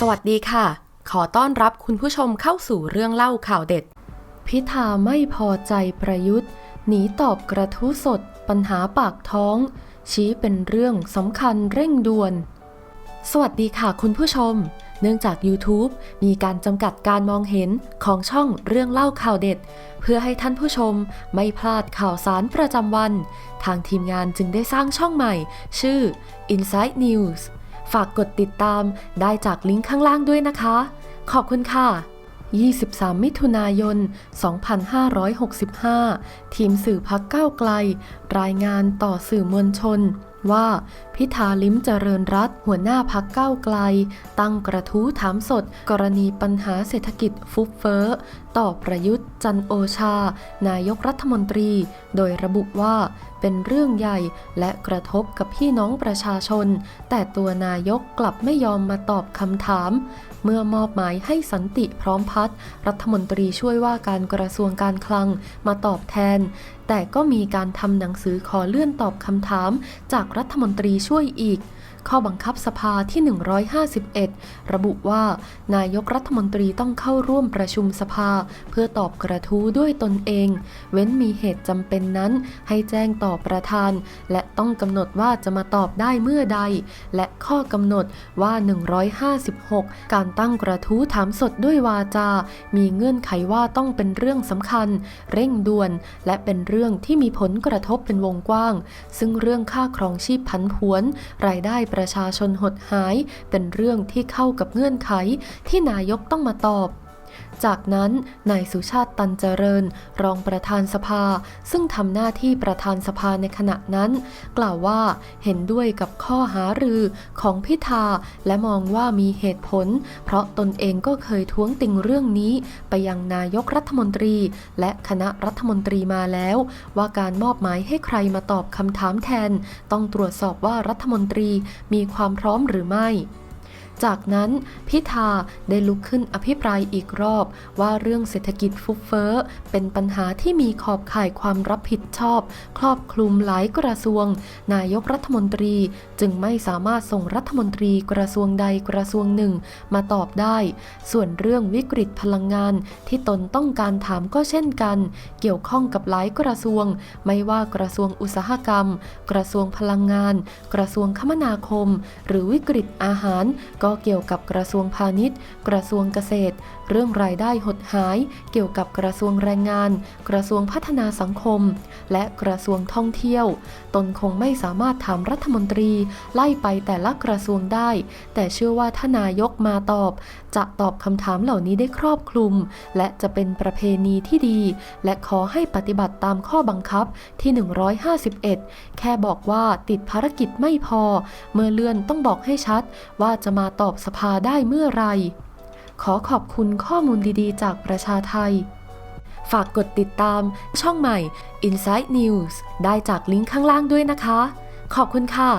สวัสดีค่ะ ขอต้อนรับคุณผู้ชมเข้าสู่เรื่องเล่าข่าวเด็ด พิธาไม่พอใจประยุทธ์ หนีตอบกระทู้สด ปัญหาปากท้อง ชี้เป็นเรื่องสำคัญเร่งด่วน สวัสดีค่ะคุณผู้ชม เนื่องจาก YouTube มีการจำกัดการมองเห็นของช่องเรื่องเล่าข่าวเด็ด เพื่อให้ท่านผู้ชมไม่พลาดข่าวสารประจำวัน ทางทีมงานจึงได้สร้างช่องใหม่ ชื่อ Inside News ฝากกดติดตามได้จากลิงก์ข้างล่างด้วยนะคะ ขอบคุณค่ะ 23 มิถุนายน 2565 ทีมสื่อพักเก้าไกล รายงานต่อสื่อมวลชนว่าพิธาลิ้มเจริญรัตหัวหน้าพักเก้าไกล ตั้งกระทู้ถามสด กรณีปัญหาเศรษฐกิจฟุบเฟ้อ ต่อประยุทธ์จันโอชา นายกรัฐมนตรี โดยระบุว่าเป็นเรื่องใหญ่และกระทบกับพี่น้องประชาชน แต่ตัวนายกกลับไม่ยอมมาตอบคำถาม เมื่อมอบหมายให้สันติพร้อมพัฒน์รัฐมนตรีช่วยว่าการกระทรวงการคลังมาตอบแทน แต่ก็มีการทำหนังสือขอเลื่อนตอบคำถาม จากรัฐมนตรีช่วยอีกข้อบังคับสภาที่ 151 ระบุว่า นายกรัฐมนตรีต้องเข้าร่วมประชุมสภา เพื่อตอบกระทู้ด้วยตนเอง เว้นมีเหตุจำเป็นนั้น ให้แจ้งต่อประธาน และต้องกำหนดว่าจะมาตอบได้เมื่อใด และข้อกำหนดว่า 156 การตั้งกระทู้ถามสดด้วยวาจา มีเงื่อนไขว่าต้องเป็นเรื่องสำคัญ เร่งด่วน และเป็นเรื่องที่มีผลกระทบเป็นวงกว้าง ซึ่งเรื่องค่าครองชีพพันผวน รายได้ประชาชนหดหาย เป็นเรื่องที่เข้ากับเงื่อนไขที่นายกต้องมาตอบ จากนั้นนายสุชาติตันเจริญ รองประธานสภา ซึ่งทำหน้าที่ประธานสภาในขณะนั้น กล่าวว่าเห็นด้วยกับข้อหารือของพิธา และมองว่ามีเหตุผล เพราะตนเองก็เคยท้วงติงเรื่องนี้ ไปยังนายกรัฐมนตรี และคณะรัฐมนตรีมาแล้ว ว่าการมอบหมายให้ใครมาตอบคำถามแทน ต้องตรวจสอบว่ารัฐมนตรีมีความพร้อมหรือไม่ จากนั้นพิธาได้ลุกขึ้นอภิปรายอีกรอบว่าเรื่องเศรษฐกิจฟุบเฟ้อเป็นปัญหาที่มีขอบข่ายความรับผิดชอบ ครอบคลุมหลายกระทรวง นายกรัฐมนตรีจึงไม่สามารถส่งรัฐมนตรีกระทรวงใดกระทรวงหนึ่งมาตอบได้ ส่วนเรื่องวิกฤตพลังงานที่ตนต้องการถามก็เช่นกัน เกี่ยวข้องกับหลายกระทรวง ไม่ว่ากระทรวงอุตสาหกรรม กระทรวงพลังงาน กระทรวงคมนาคม หรือวิกฤตอาหารก็เกี่ยวกับกระทรวงพาณิชย์ กระทรวงเกษตร เรื่องรายได้หดหาย เกี่ยวกับกระทรวงแรงงาน กระทรวงพัฒนาสังคม และกระทรวงท่องเที่ยว ตนคงไม่สามารถถามรัฐมนตรีไล่ไปแต่ละกระทรวงได้ แต่เชื่อว่าถ้านายกมาตอบ จะตอบคำถามเหล่านี้ได้ครอบคลุม และจะเป็นประเพณีที่ดี และขอให้ปฏิบัติตามข้อบังคับที่ 151 แค่บอกว่าติดภารกิจไม่พอ เมื่อเลื่อนต้องบอกให้ชัดว่าจะมาตอบสภาได้เมื่อไร ขอขอบคุณข้อมูลดีๆ จากประชาไทย ฝากกดติดตามช่องใหม่ Inside News ได้จากลิงก์ข้างล่างด้วยนะคะ ขอบคุณค่ะ